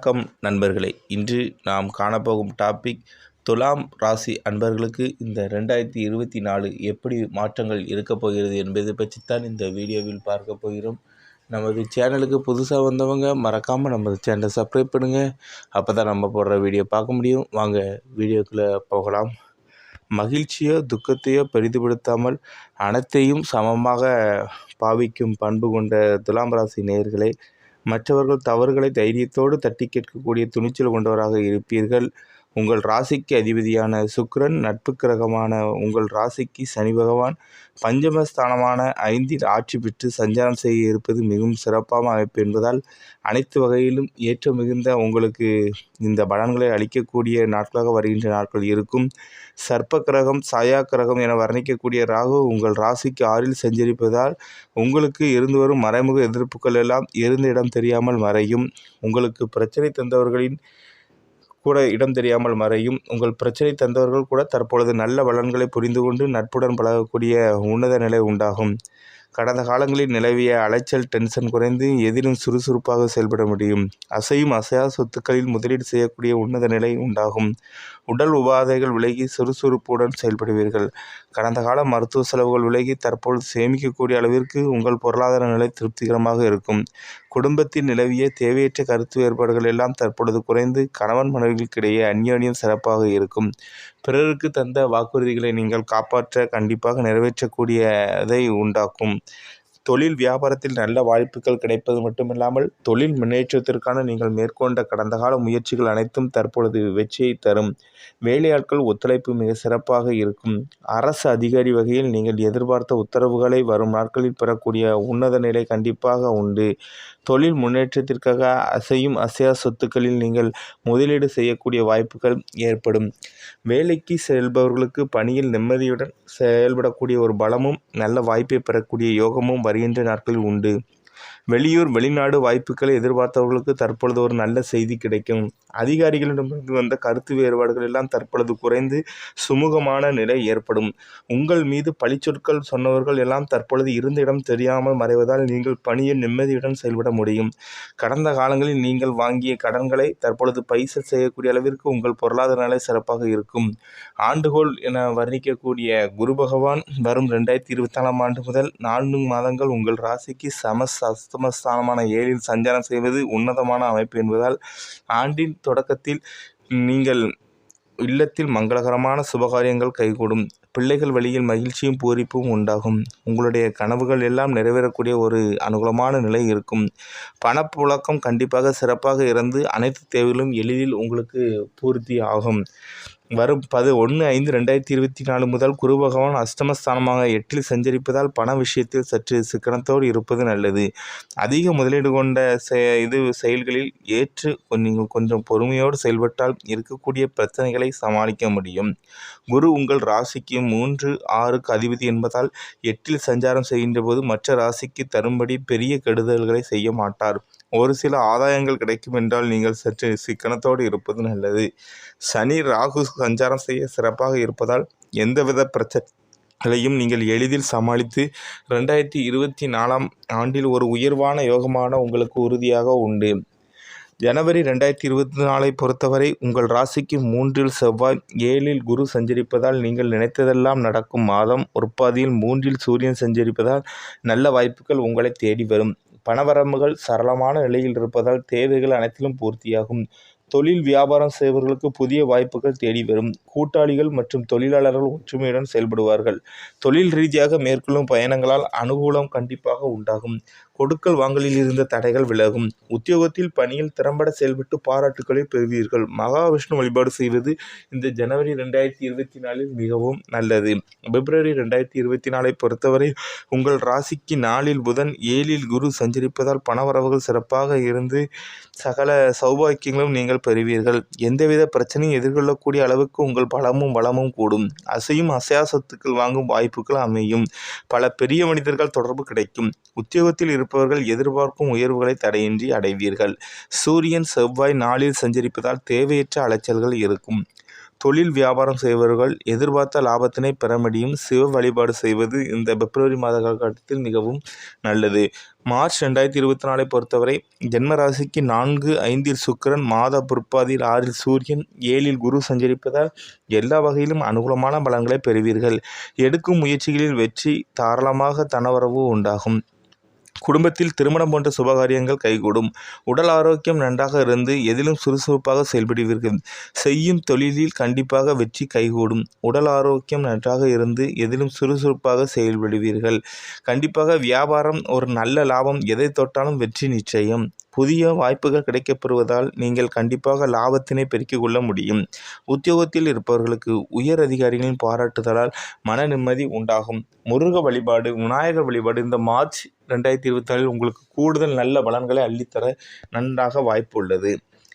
வணக்கம் நண்பர்களே. இன்று நாம் காணப்போகும் டாபிக் துலாம் ராசி அன்பர்களுக்கு இந்த ரெண்டாயிரத்தி இருபத்தி நாலு எப்படி மாற்றங்கள் இருக்கப் போகிறது என்பதை பற்றித்தான் இந்த வீடியோவில் பார்க்க போகிறோம். நமது சேனலுக்கு புதுசாக வந்தவங்க மறக்காமல் நமது சேனலை சப்ஸ்கிரைப் பண்ணுங்கள் அப்போ தான் நம்ம போடுற வீடியோ பார்க்க முடியும். வாங்க வீடியோக்குள்ளே போகலாம். மகிழ்ச்சியோ துக்கத்தையோ பெரிதுபடுத்தாமல் அனைத்தையும் சமமாக பாவிக்கும் பண்பு கொண்ட துலாம் ராசி நேர்களை மற்றவர்கள் தவறுகளை தைரியத்தோடு தட்டி கேட்கக்கூடிய துணிச்சல் கொண்டவராக இருப்பீர்கள். உங்கள் ராசிக்கு அதிபதியான சுக்ரன் நட்பு கிரகமான உங்கள் ராசிக்கு சனி பகவான் பஞ்சமஸ்தானமான ஐந்தில் ஆட்சி பெற்று சஞ்சாரம் செய்ய இருப்பது மிகவும் சிறப்பான அமைப்பு என்பதால் அனைத்து வகையிலும் ஏற்ற மிகுந்த உங்களுக்கு இந்த பலன்களை அளிக்கக்கூடிய நாட்களாக வருகின்ற நாட்கள் இருக்கும். சர்ப்ப கிரகம் சாயா கிரகம் என வர்ணிக்கக்கூடிய ராகு உங்கள் ராசிக்கு ஆறில் சஞ்சரிப்பதால் உங்களுக்கு இருந்து வரும் மறைமுக எதிர்ப்புகள் எல்லாம் இருந்த இடம் தெரியாமல் மறையும். உங்களுக்கு பிரச்சனை தந்தவர்களின் கூட இடம் தெரியாமல் மறையும். உங்கள் பிரச்சனை தந்தவர்கள் கூட தற்பொழுது நல்ல பலன்களை புரிந்து கொண்டு நட்புடன் பழகக்கூடிய உன்னத நிலை உண்டாகும். கடந்த காலங்களில் நிலவிய அலைச்சல் டென்ஷன் குறைந்து எதிலும் சுறுசுறுப்பாக செயல்பட முடியும். அசையும் அசையா சொத்துக்களில் முதலீடு செய்யக்கூடிய உன்னத நிலை உண்டாகும். உடல் உபாதைகள் விலகி சுறுசுறுப்புடன் செயல்படுவீர்கள். கடந்த கால மருத்துவ செலவுகள் விலகி தற்போது சேமிக்கக்கூடிய அளவிற்கு உங்கள் பொருளாதார நிலை திருப்திகரமாக இருக்கும். குடும்பத்தில் நிலவிய தேவையற்ற கருத்து வேறுபாடுகள் எல்லாம் தற்பொழுது குறைந்து கணவன் மனைவிகளுக்கிடையே அந்யோன்யம் சிறப்பாக இருக்கும். பிறருக்கு தந்த வாக்குறுதிகளை நீங்கள் காப்பாற்ற கண்டிப்பாக நிறைவேற்றக்கூடியதை உண்டாக்கும். தொழில் வியாபாரத்தில் நல்ல வாய்ப்புகள் கிடைப்பது மட்டுமில்லாமல் தொழில் முன்னேற்றத்திற்கான நீங்கள் மேற்கொண்ட கடந்த கால முயற்சிகள் அனைத்தும் தற்பொழுது வெற்றியை தரும். வேலையாட்கள் ஒத்துழைப்பு மிக சிறப்பாக இருக்கும். அரசு அதிகாரி வகையில் நீங்கள் எதிர்பார்த்த உத்தரவுகளை வரும் நாட்களில் பெறக்கூடிய உன்னத நிலை கண்டிப்பாக உண்டு. தொழில் முன்னேற்றத்திற்காக அசையும் அசையா சொத்துக்களில் நீங்கள் முதலீடு செய்யக்கூடிய வாய்ப்புகள் ஏற்படும். வேலைக்கு செல்பவர்களுக்கு பணியில் நிம்மதியுடன் செயல்படக்கூடிய ஒரு பலமும் நல்ல வாய்ப்பை பெறக்கூடிய யோகமும் வருகின்ற நாட்களில் உண்டு. வெளியூர் வெளிநாடு வாய்ப்புகளை எதிர்பார்த்தவர்களுக்கு தற்பொழுது ஒரு நல்ல செய்தி கிடைக்கும். அதிகாரிகளிடமிருந்து வந்த கருத்து வேறுபாடுகள் எல்லாம் தற்பொழுது குறைந்து சுமூகமான நிலை ஏற்படும். உங்கள் மீது பழிச்சொற்கள் சொன்னவர்கள் எல்லாம் தற்பொழுது இருந்த இடம் தெரியாமல் மறைவதால் நீங்கள் பணியை நிம்மதியுடன் செயல்பட முடியும். கடந்த காலங்களில் நீங்கள் வாங்கிய கடன்களை தற்பொழுது பைசல் செய்யக்கூடிய அளவிற்கு உங்கள் பொருளாதார நிலை சிறப்பாக இருக்கும். ஆண்டுகோள் என வர்ணிக்கக்கூடிய குரு பகவான் வரும் ரெண்டாயிரத்தி இருபத்தி நாலாம் ஆண்டு முதல் நான்கு மாதங்கள் உங்கள் ராசிக்கு சம அஸ்தமஸ்தானமான ஏழில் சஞ்சாரம் செய்வது உன்னதமான அமைப்பு என்பதால் ஆண்டின் தொடக்கத்தில் நீங்கள் இல்லத்தில் மங்களகரமான சுபகாரியங்கள் கைகூடும். பிள்ளைகள் வழியில் மகிழ்ச்சியும் பூரிப்பும் உண்டாகும். உங்களுடைய கனவுகள் எல்லாம் நிறைவேறக்கூடிய ஒரு அனுகூலமான நிலை இருக்கும். பணப்புழக்கம் கண்டிப்பாக சிறப்பாக இருந்து அனைத்து தேவைகளும் எளிதில் உங்களுக்கு பூர்த்தி ஆகும். வரும் பது ஒன்று ஐந்து ரெண்டாயிரத்தி இருபத்தி நாலு முதல் குரு பகவான் அஷ்டமஸ்தானமாக எட்டில் சஞ்சரிப்பதால் பண விஷயத்தில் சற்று சிக்கனத்தோடு இருப்பது நல்லது. அதிக முதலீடு கொண்ட செ இது செயல்களில் ஏற்று நீங்கள் கொஞ்சம் பொறுமையோடு செயல்பட்டால் இருக்கக்கூடிய பிரச்சனைகளை சமாளிக்க முடியும். குரு உங்கள் ராசிக்கு மூன்று ஆறுக்கு அதிபதி என்பதால் எட்டில் சஞ்சாரம் செய்கின்ற போது மற்ற ராசிக்கு தரும்படி பெரிய கெடுதல்களை செய்ய மாட்டார். ஒரு சில ஆதாயங்கள் கிடைக்கும் என்றால் நீங்கள் சற்று சிக்கனத்தோடு இருப்பது நல்லது. சனி ராகு சஞ்சாரம் செய்ய சிறப்பாக இருப்பதால் எந்தவித பிரச்சனைகளையும் நீங்கள் எளிதில் சமாளித்து ரெண்டாயிரத்தி இருபத்தி நாலாம் ஆண்டில் ஒரு உயர்வான யோகமான உங்களுக்கு உறுதியாக உண்டு. ஜனவரி ரெண்டாயிரத்தி இருபத்தி நாலை பொறுத்தவரை உங்கள் ராசிக்கு மூன்றில் செவ்வாய் ஏழில் குரு சஞ்சரிப்பதால் நீங்கள் நினைத்ததெல்லாம் நடக்கும். மாதம் உற்பத்தியில் மூன்றில் சூரியன் சஞ்சரிப்பதால் நல்ல வாய்ப்புகள் உங்களை தேடி வரும். பணவரம்புகள் சரளமான நிலையில் இருப்பதால் தேவைகள் அனைத்திலும் பூர்த்தியாகும். தொழில் வியாபாரம் செய்பவர்களுக்கு புதிய வாய்ப்புகள் தேடி வரும். கூட்டாளிகள் மற்றும் தொழிலாளர்கள் ஒற்றுமையுடன் செயல்படுவார்கள். தொழில் ரீதியாக மேற்கொள்ளும் பயணங்களால் அனுகூலம் கண்டிப்பாக உண்டாகும். கொடுக்கல் வாங்கலில் இருந்த தடைகள் விலகும். உத்தியோகத்தில் பணியில் திறம்பட செயல்பட்டு பாராட்டுகளை பெறுவீர்கள். மகாவிஷ்ணு வழிபாடு செய்வது இந்த ஜனவரி ரெண்டாயிரத்தி இருபத்தி நாலில் மிகவும் நல்லது. பிப்ரவரி ரெண்டாயிரத்தி இருபத்தி நாலை பொறுத்தவரை உங்கள் ராசிக்கு நாளில் புதன் ஏழில் குரு சஞ்சரிப்பதால் பணவரவுகள் சிறப்பாக இருந்து சகல சௌபாக்கியங்களும் நீங்கள் பெறுவீர்கள். எந்தவித பிரச்சனையும் எதிர்கொள்ளக்கூடிய அளவுக்கு உங்கள் பலமும் வளமும் கூடும். அசையும் அசையா சொத்துக்கள் வாங்கும் வாய்ப்புகள் அமையும். பல பெரிய மனிதர்கள் தொடர்பு கிடைக்கும். உத்தியோகத்தில் இருப்பவர்கள் எதிர்பார்க்கும் உயர்வுகளை தடையின்றி அடைவீர்கள். சூரியன் செவ்வாய் நாளில் சஞ்சரிப்பதால் தேவையற்ற அலைச்சல்கள் இருக்கும். தொழில் வியாபாரம் செய்பவர்கள் எதிர்பார்த்த லாபத்தினை பெற முடியும். சிவ வழிபாடு செய்வது இந்த பிப்ரவரி மாத காலகட்டத்தில் மிகவும் நல்லது. மார்ச் ரெண்டாயிரத்தி இருபத்தி நாலை பொறுத்தவரை ஜென்மராசிக்கு நான்கு ஐந்தில் சுக்கிரன் மாத பிற்பாதியில் ஆறில் சூரியன் ஏழில் குரு சஞ்சரிப்பதால் எல்லா வகையிலும் அனுகூலமான பலன்களை பெறுவீர்கள். எடுக்கும் முயற்சிகளில் வெற்றி தாராளமாக தனவரவு உண்டாகும். குடும்பத்தில் திருமணம் போன்ற சுபகாரியங்கள் கைகூடும். உடல் ஆரோக்கியம் நன்றாக இருந்து எதிலும் சுறுசுறுப்பாக செயல்படுவீர்கள். செய்யும் தொழிலில் கண்டிப்பாக வெற்றி கைகூடும். உடல் ஆரோக்கியம் நன்றாக இருந்து எதிலும் சுறுசுறுப்பாக செயல்படுவீர்கள். கண்டிப்பாக வியாபாரம் ஒரு நல்ல லாபம். எதை தொட்டாலும் வெற்றி நிச்சயம். புதிய வாய்ப்புகள் கிடைக்கப்பெறுவதால் நீங்கள் கண்டிப்பாக லாபத்தினை பெருக்கிக் கொள்ள முடியும். உத்தியோகத்தில் இருப்பவர்களுக்கு உயர் அதிகாரிகளின் பாராட்டுதலால் மன நிம்மதி உண்டாகும். முருக வழிபாடு விநாயகர் வழிபாடு இந்த மார்ச் ரெண்டாயிரத்தி இருபத்தி நாலில் உங்களுக்கு கூடுதல் நல்ல பலன்களை அள்ளித்தர நன்றாக வாய்ப்பு உள்ளது.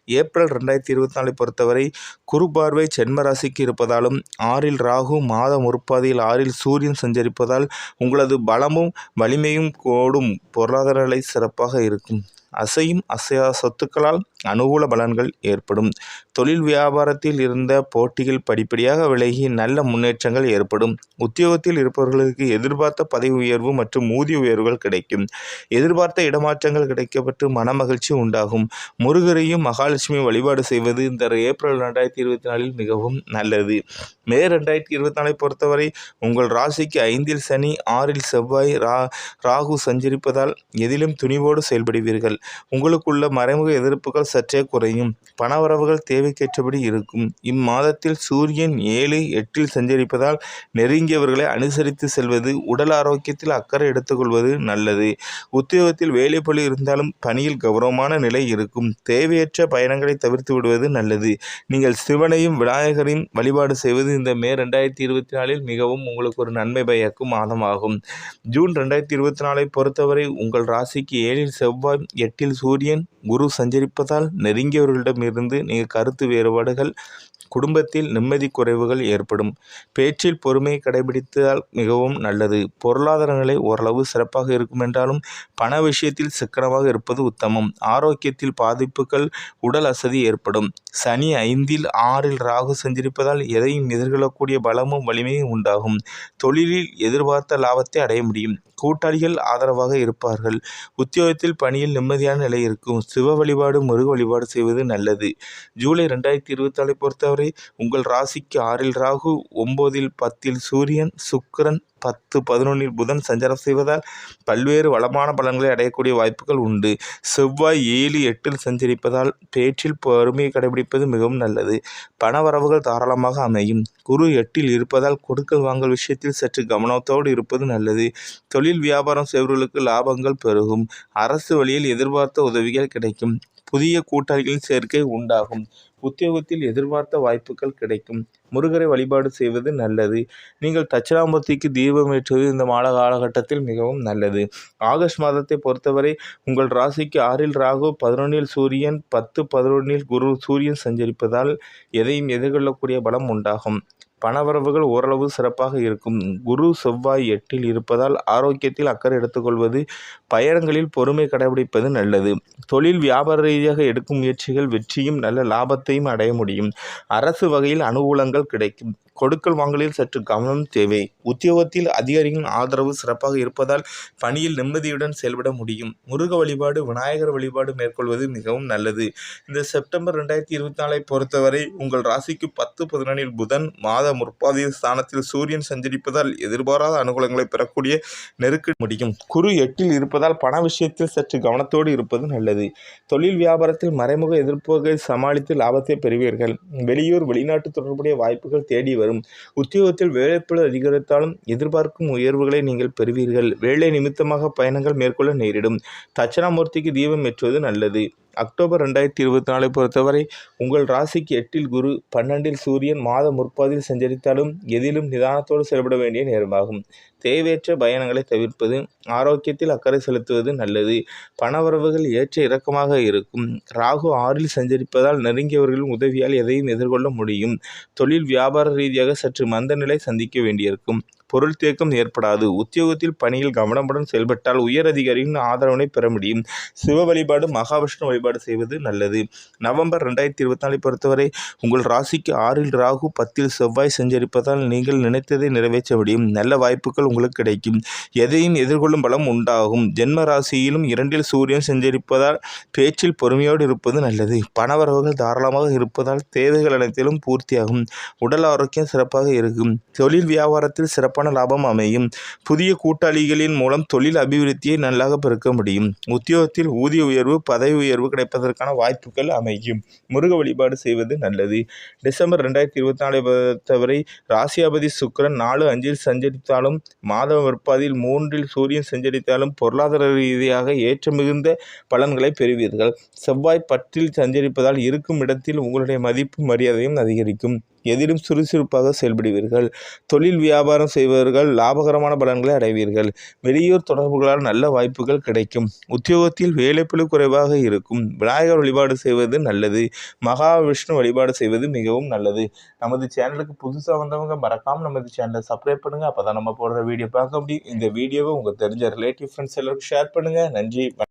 ஏப்ரல் ரெண்டாயிரத்தி இருபத்தி நாலை பொறுத்தவரை குறுபார்வை சென்மராசிக்கு இருப்பதாலும் ஆறில் ராகு மாத முற்பாதையில் ஆறில் சூரியன் சஞ்சரிப்பதால் உங்களது பலமும் வலிமையும் கூடும் பொருளாதார நிலை சிறப்பாக இருக்கும். அசையும் அசையா சொத்துக்களால் அனுகூல பலன்கள் ஏற்படும். தொழில் வியாபாரத்தில் இருந்த போட்டிகள் படிப்படியாக விலகி நல்ல முன்னேற்றங்கள் ஏற்படும். உத்தியோகத்தில் இருப்பவர்களுக்கு எதிர்பார்த்த பதவி உயர்வு மற்றும் ஊதிய உயர்வுகள் கிடைக்கும். எதிர்பார்த்த இடமாற்றங்கள் கிடைக்கப்பட்டு மனமகிழ்ச்சி உண்டாகும். முருகரையும் மகாலட்சுமி வழிபாடு செய்வது இந்த ஏப்ரல் ரெண்டாயிரத்தி இருபத்தி நாலில் மிகவும் நல்லது. மே ரெண்டாயிரத்தி இருபத்தி நாலை பொறுத்தவரை உங்கள் ராசிக்கு ஐந்தில் சனி ஆறில் செவ்வாய் ரா ராகு சஞ்சரிப்பதால் எதிலும் துணிவோடு செயல்படுவீர்கள். உங்களுக்குள்ள மறைமுக எதிர்ப்புகள் சற்றே குறையும். பணவரவுகள் தேவைக்கேற்றபடி இருக்கும். இம்மாதத்தில் சூரியன் ஏழு எட்டில் சஞ்சரிப்பதால் நெருங்கியவர்களை அனுசரித்து செல்வது உடல் ஆரோக்கியத்தில் அக்கறை எடுத்துக்கொள்வது நல்லது. உத்தியோகத்தில் வேலைப்பளு இருந்தாலும் பணியில் கௌரவமான நிலை இருக்கும். தேவையற்ற பயணங்களை தவிர்த்து விடுவது நல்லது. நீங்கள் சிவனையும் விநாயகரையும் வழிபாடு செய்வது இந்த மே ரெண்டாயிரத்தி இருபத்தி நாலில் மிகவும் உங்களுக்கு ஒரு நன்மை பயக்கும் மாதமாகும். ஜூன் ரெண்டாயிரத்தி இருபத்தி நாலை பொறுத்தவரை உங்கள் ராசிக்கு ஏழில் செவ்வாய் எட்டு எட்டில் சூரியன் குரு சஞ்சரிப்பதால் நெருங்கியவர்களிடமிருந்து நீங்கள் கருத்து வேறுபாடுகள் குடும்பத்தில் நிம்மதி குறைவுகள் ஏற்படும். பேச்சில் பொறுமையை கடைபிடித்தால் மிகவும் நல்லது. பொருளாதார நிலை ஓரளவு சிறப்பாக இருக்கும் என்றாலும் பண விஷயத்தில் சிக்கனமாக இருப்பது உத்தமம். ஆரோக்கியத்தில் பாதிப்புகள் உடல் அசதி ஏற்படும். சனி ஐந்தில் ஆறில் ராகு சஞ்சரிப்பதால் எதையும் எதிர்கொள்ளக்கூடிய பலமும் வலிமையும் உண்டாகும். தொழிலில் எதிர்பார்த்த லாபத்தை அடைய முடியும். கூட்டாளிகள் ஆதரவாக இருப்பார்கள். உத்தியோகத்தில் பணியில் நிம்மதியான நிலை இருக்கும். சிவ வழிபாடு முருக வழிபாடு செய்வது நல்லது. ஜூலை ரெண்டாயிரத்தி இருபத்தாலை பொறுத்தவரை உங்கள் ராசிக்கு ஆறில் ராகு ஒம்போதில் பத்தில் சூரியன் சுக்கிரன் பத்து பதினொன்றில் புதன் சஞ்சாரம் செய்வதால் பல்வேறு வளமான பலன்களை அடையக்கூடிய வாய்ப்புகள் உண்டு. செவ்வாய் ஏழு எட்டில் சஞ்சரிப்பதால் பேச்சில் பொறுமையை கடைபிடிப்பது மிகவும் நல்லது. பணவரவுகள் தாராளமாக அமையும். குரு எட்டில் இருப்பதால் கொடுக்கல் வாங்கல் விஷயத்தில் சற்று கவனத்தோடு இருப்பது நல்லது. தொழில் வியாபாரம் செய்பவர்களுக்கு லாபங்கள் பெருகும். அரசு வழியில் எதிர்பார்த்த உதவிகள் கிடைக்கும். புதிய கூட்டாளிகளின் சேர்க்கை உண்டாகும். உத்தியோகத்தில் எதிர்பார்த்த வாய்ப்புகள் கிடைக்கும். முருகரை வழிபாடு செய்வது நல்லது. நீங்கள் தட்சிணாமூர்த்திக்கு தீபம் ஏற்றுவது இந்த மாத காலகட்டத்தில் மிகவும் நல்லது. ஆகஸ்ட் மாதத்தை பொறுத்தவரை உங்கள் ராசிக்கு ஆறில் ராகு பதினொன்றில் சூரியன் பத்து பதினொன்றில் குரு சூரியன் சஞ்சரிப்பதால் எதையும் எதிர்கொள்ளக்கூடிய பலம் உண்டாகும். பணவரவுகள் ஓரளவு சிறப்பாக இருக்கும். குரு செவ்வாய் எட்டில் இருப்பதால் ஆரோக்கியத்தில் அக்கறை எடுத்துக்கொள்வது பயணங்களில் பொறுமை கடைபிடிப்பது நல்லது. தொழில் வியாபார ரீதியாக எடுக்கும் முயற்சிகள் வெற்றியும் நல்ல லாபத்தையும் அடைய முடியும். அரசு வகையில் அனுகூலங்கள் கிடைக்கும். கொடுக்கல் வாங்கலில் சற்று கவனம் தேவை. உத்தியோகத்தில் அதிகாரிகளின் ஆதரவு சிறப்பாக இருப்பதால் பணியில் நிம்மதியுடன் செயல்பட முடியும். முருக வழிபாடு விநாயகர் வழிபாடு மேற்கொள்வது மிகவும் நல்லது. இந்த செப்டம்பர் ரெண்டாயிரத்தி இருபத்தி நாலை பொறுத்தவரை உங்கள் ராசிக்கு பத்து பதினொன்றில் புதன் மாத முற்பாதிய ஸ்தானத்தில் சூரியன் சஞ்சரிப்பதால் எதிர்பாராத அனுகூலங்களை பெறக்கூடிய நெருக்க முடியும். குரு எட்டில் இருப்பதால் பண விஷயத்தில் சற்று கவனத்தோடு இருப்பது நல்லது. தொழில் வியாபாரத்தில் மறைமுக எதிர்ப்புகளை சமாளித்து லாபத்தை பெறுவீர்கள். வெளியூர் வெளிநாட்டு தொடர்புடைய வாய்ப்புகள் தேடி வரும். உத்தியோகத்தில் வேலைப்பளு அதிகரித்தாலும் எதிர்பார்க்கும் உயர்வுகளை நீங்கள் பெறுவீர்கள். வேலை நிமித்தமாக பயணங்கள் மேற்கொள்ள நேரிடும். தட்சணாமூர்த்திக்கு தீபம் ஏற்றுவது நல்லது. அக்டோபர் ரெண்டாயிரத்தி இருபத்தி நாலை பொறுத்தவரை உங்கள் ராசிக்கு எட்டில் குரு பன்னெண்டில் சூரியன் மாத முற்பாதில் சஞ்சரித்தாலும் எதிலும் நிதானத்தோடு செயல்பட வேண்டிய நேரமாகும். தேவையற்ற பயணங்களை தவிர்ப்பது ஆரோக்கியத்தில் அக்கறை செலுத்துவது நல்லது. பணவரவுகள் ஏற்ற இறக்கமாக இருக்கும். ராகு ஆறில் சஞ்சரிப்பதால் நெருங்கியவர்களின் உதவியால் எதையும் எதிர்கொள்ள முடியும். தொழில் வியாபார ரீதியாக சற்று மந்த நிலை சந்திக்க வேண்டியிருக்கும். பொருள் தேக்கம் ஏற்படாது. உத்தியோகத்தில் பணியில் கவனமுடன் செயல்பட்டால் உயர் அதிகாரியின் ஆதரவினை பெற முடியும். சிவ வழிபாடு மகாவிஷ்ணு வழிபாடு செய்வது நல்லது. நவம்பர் ரெண்டாயிரத்தி இருபத்தி நாலு பொறுத்தவரை உங்கள் ராசிக்கு ஆறில் ராகு பத்தில் செவ்வாய் செஞ்சரிப்பதால் நீங்கள் நினைத்ததை நிறைவேற்ற முடியும். நல்ல வாய்ப்புகள் உங்களுக்கு கிடைக்கும். எதையும் எதிர்கொள்ளும் பலம் உண்டாகும். ஜென்ம ராசியிலும் இரண்டில் சூரியன் செஞ்சரிப்பதால் பேச்சில் பொறுமையோடு இருப்பது நல்லது. பணவரவுகள் தாராளமாக இருப்பதால் தேவைகள் அனைத்திலும் பூர்த்தியாகும். உடல் ஆரோக்கியம் சிறப்பாக இருக்கும். தொழில் வியாபாரத்தில் சிறப்பான லாபம் அமையும். புதிய கூட்டாளிகளின் மூலம் தொழில் அபிவிருத்தியை நல்லாக பெருக்க முடியும். உத்தியோகத்தில் ஊதிய உயர்வு பதவி உயர்வு கிடைப்பதற்கான வாய்ப்புகள் அமையும். முருக வழிபாடு செய்வது நல்லது. டிசம்பர் ரெண்டாயிரத்தி இருபத்தி நாலு பொறுத்தவரை ராசியாபதி சுக்கரன் நாலு அஞ்சில் சஞ்சரித்தாலும் மாதம் விற்பாதில் மூன்றில் சூரியன் சஞ்சரித்தாலும் பொருளாதார ரீதியாக ஏற்ற மிகுந்த பலன்களை பெறுவீர்கள். செவ்வாய் பற்றில் சஞ்சரிப்பதால் இருக்கும் இடத்தில் உங்களுடைய மதிப்பு மரியாதையும் அதிகரிக்கும். எதிலும் சுறுசுறுப்பாக செயல்படுவீர்கள். தொழில் வியாபாரம் செய்பவர்கள் லாபகரமான பலன்களை அடைவீர்கள். வெளியூர் தொடர்புகளால் நல்ல வாய்ப்புகள் கிடைக்கும். உத்தியோகத்தில் வேலைப்பளு குறைவாக இருக்கும். விநாயகர் வழிபாடு செய்வது நல்லது. மகாவிஷ்ணு வழிபாடு செய்வது மிகவும் நல்லது. நமது சேனலுக்கு புதுசாக வந்தவங்க மறக்காமல் நமது சேனலை சப்ஸ்கிரைப் பண்ணுங்கள் அப்போ தான் நம்ம போடுற வீடியோ பார்க்க முடியும். இந்த வீடியோவை உங்கள் தெரிஞ்ச ரிலேட்டிவ் ஃப்ரெண்ட்ஸ் எல்லாருக்கும் ஷேர் பண்ணுங்கள் நன்றி.